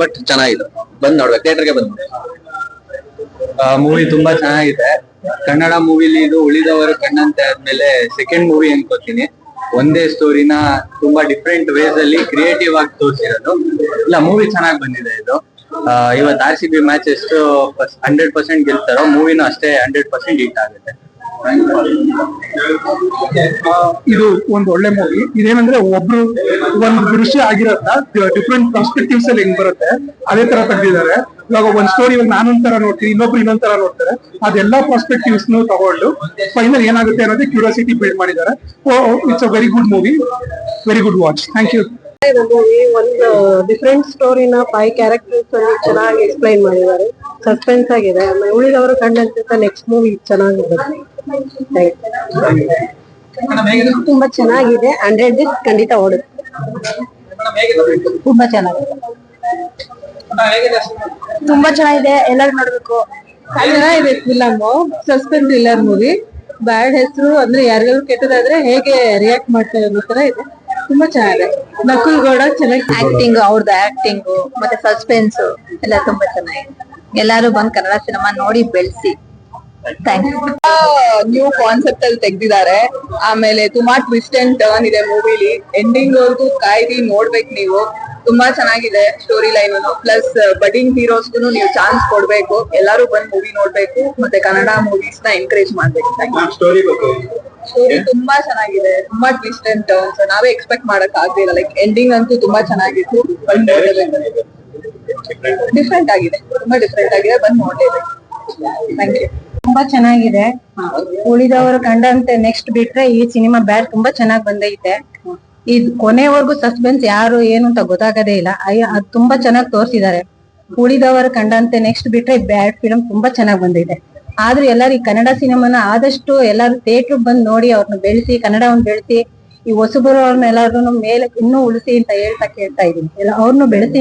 But ಚೆನ್ನಾಗಿದೆ. ಬಂದ್ ನೋಡ್ಬೇಕು, ಥಿಯೇಟರ್ಗೆ ಬಂದ್ ಮೂವಿ ತುಂಬಾ ಚೆನ್ನಾಗಿದೆ. ಕನ್ನಡ ಮೂವಿಲಿ ಇದು ಉಳಿದವರು ಕಣ್ಣಂತೆ ಆದ್ಮೇಲೆ ಸೆಕೆಂಡ್ ಮೂವಿ ಅನ್ಕೋತೀನಿ. ಒಂದೇ ಸ್ಟೋರಿನ ತುಂಬಾ ಡಿಫ್ರೆಂಟ್ ವೇಸ್ ಅಲ್ಲಿ ಕ್ರಿಯೇಟಿವ್ ಆಗಿ ತೋರಿಸಿರೋದು. ಇಲ್ಲ ಮೂವಿ ಚೆನ್ನಾಗಿ ಬಂದಿದೆ ಇದು. ಇವತ್ತು ಆರ್ ಸಿ ಬಿ ಮ್ಯಾಚ್ ಎಷ್ಟು ಹಂಡ್ರೆಡ್ ಪರ್ಸೆಂಟ್ ಗೆಲ್ತಾರೋ ಮೂವಿನೂ ಅಷ್ಟೇ ಹಂಡ್ರೆಡ್ ಪರ್ಸೆಂಟ್ ಹಿಟ್ ಆಗುತ್ತೆ. ಇದು ಒಂದು ಒಳ್ಳೆ ಮೂವಿ ಇದೇನಂದ್ರೆ ಒಬ್ರು ಒಂದು ದೃಶ್ಯ ಆಗಿರತ್ತ ಡಿಫ್ರೆಂಟ್ ಪರ್ಸ್ಪೆಕ್ಟಿವ್ಸ್ ಅಲ್ಲಿ ಹೆಂಗ್ ಬರುತ್ತೆ, ಅದೇ ತರ ತೆಗ್ದಿದ್ದಾರೆ. ಇವಾಗ ಒಂದ್ ಸ್ಟೋರಿ ಇವಾಗ ನಾನೊಂಥರ ನೋಡ್ತೀನಿ, ಇನ್ನೊಬ್ರು ತರ ನೋಡ್ತಾರೆ. ಅದೆಲ್ಲಾ ಪರ್ಸ್ಪೆಕ್ಟಿವ್ಸ್ ತಗೊಂಡು ಫೈನಲ್ ಏನಾಗುತ್ತೆ ಅನ್ನೋದೇ ಕ್ಯೂರಿಯಾಸಿಟಿ ಬಿಲ್ಡ್ ಮಾಡಿದ್ದಾರೆ. It's a very good movie very good watch thank you ಒಂದು ಡಿಫ್ರೆಂಟ್ ಸ್ಟೋರಿನ ಫೈವ್ ಕ್ಯಾರೆಕ್ಟರ್ಸ್ ಚೆನ್ನಾಗಿ ಎಕ್ಸ್ಪ್ಲೈನ್ ಮಾಡಿದ್ದಾರೆ. ಸಸ್ಪೆನ್ಸ್ ಆಗಿದೆ. ಉಳಿದವರು ಕಂಡಂತ ನೆಕ್ಸ್ಟ್ ಮೂವಿ ಚೆನ್ನಾಗಿದೆ ತುಂಬಾ ಚೆನ್ನಾಗಿದೆ. ಹಂಡ್ರೆಡ್ ಡೇಸ್ ಖಂಡಿತ ಓಡುತ್ತೆ. ತುಂಬಾ ಚೆನ್ನಾಗಿದೆ. ತುಂಬಾ ಚೆನ್ನಾಗಿದೆ. ಎಲ್ಲರೂ ನೋಡ್ಬೇಕು. ಚೆನ್ನಾಗಿದೆ film. Suspense thriller movie bad ಹೆಸರು ಅಂದ್ರೆ ಯಾರಿಗಾದ್ರು ಕೆಟ್ಟದಾದ್ರೆ ಹೇಗೆ ರಿಯಾಕ್ಟ್ ಮಾಡ್ತಾರೆ ಅನ್ನೋ ತರ ಇದೆ. ತುಂಬಾ ಚೆನ್ನಾಗಿದೆ. ನಕುಲ್ ಗೌಡ ಚೆನ್ನಾಗಿ ಆಕ್ಟಿಂಗ್ ಅವ್ರದ್ದು ಆಕ್ಟಿಂಗ್ ಮತ್ತೆ ಸಸ್ಪೆನ್ಸ್ ಎಲ್ಲ ತುಂಬಾ ಚೆನ್ನಾಗಿದೆ. ಎಲ್ಲಾರು ಬಂದ್ ಕನ್ನಡ ಸಿನಿಮಾ ನೋಡಿ ಬೆಳೆಸಿ. ನ್ಯೂ ಕಾನ್ಸೆಪ್ಟ್ ಅಲ್ಲಿ ತೆಗ್ದಿದ್ದಾರೆ. ಆಮೇಲೆ ತುಂಬಾ ಟ್ವಿಸ್ಟ್ ಅಂಡ್ ಟರ್ನ್ ಇದೆ ಮೂವಿಲಿ ಎಂಡಿಂಗ್ ವರ್ಗು ಕಾಯ್ದಿ ನೋಡ್ಬೇಕು ನೀವು. ತುಂಬಾ ಚೆನ್ನಾಗಿದೆ ಸ್ಟೋರಿ ಲೈನ್ ಪ್ಲಸ್ ಬಡಿಂಗ್ ಹೀರೋಸ್ಗೂ ನೀವು ಚಾನ್ಸ್ ಕೊಡ್ಬೇಕು. ಎಲ್ಲರೂ ಬಂದ್ ಮೂವಿ ನೋಡ್ಬೇಕು. ಮತ್ತೆ ಕನ್ನಡ ಮೂವೀಸ್ನ ಎನ್ಕರೇಜ್ ಮಾಡ್ಬೇಕು ಸ್ಟೋರಿ ತುಂಬಾ ಚೆನ್ನಾಗಿದೆ. ತುಂಬಾ ಟ್ವಿಸ್ಟ್ ಅಂಡ್ ಟರ್ನ್ಸ್ ನಾವೇ ಎಕ್ಸ್ಪೆಕ್ಟ್ ಮಾಡಕ್ ಆಗ್ತಿಲ್ಲ ಲೈಕ್ ಎಂಡಿಂಗ್ ಅಂತೂ ತುಂಬಾ ಚೆನ್ನಾಗಿತ್ತು. ಡಿಫ್ರೆಂಟ್ ಆಗಿದೆ. ತುಂಬಾ ಡಿಫ್ರೆಂಟ್ ಆಗಿದೆ. ಬಂದ್ ನೋಡ್ಲೇಬೇಕು. ಥ್ಯಾಂಕ್ ಯು ತುಂಬಾ ಚೆನ್ನಾಗಿದೆ. ಉಳಿದವರು ಕಂಡಂತೆ ನೆಕ್ಸ್ಟ್ ಬಿಟ್ರೆ ಈ ಸಿನಿಮಾ ಬ್ಯಾಡ್ ತುಂಬಾ ಚೆನ್ನಾಗಿ ಬಂದೈತೆ. ಇದು ಕೊನೆವರೆಗೂ ಸಸ್ಪೆನ್ಸ್ ಯಾರು ಏನು ಅಂತ ಗೊತ್ತಾಗದೇ ಇಲ್ಲ. ಅಯ್ಯ, ಅದ್ ತುಂಬಾ ಚೆನ್ನಾಗಿ ತೋರಿಸಿದ್ದಾರೆ. ಉಳಿದವರು ಕಂಡಂತೆ ನೆಕ್ಸ್ಟ್ ಬಿಟ್ರೆ ಬ್ಯಾಡ್ ಫಿಲಂ ತುಂಬಾ ಚೆನ್ನಾಗಿ ಬಂದಿದೆ ಆದ್ರೂ ಎಲ್ಲರೂ ಈ ಕನ್ನಡ ಸಿನಿಮಾನ ಆದಷ್ಟು ಎಲ್ಲಾರು ಥಿಯೇಟರ್ ಬಂದು ನೋಡಿ ಅವ್ರನ್ನ ಬೆಳೆಸಿ ಕನ್ನಡವನ್ನು ಬೆಳೆಸಿ, ಈ ಹೊಸಬರು ಅವ್ರನ್ನ ಎಲ್ಲಾರು ಮೇಲೆ ಇನ್ನೂ ಉಳಿಸಿ ಅಂತ ಹೇಳ್ತಾ ಕೇಳ್ತಾ ಇದೀನಿ ಎಲ್ಲ ಅವ್ರನ್ನು ಬೆಳೆಸಿ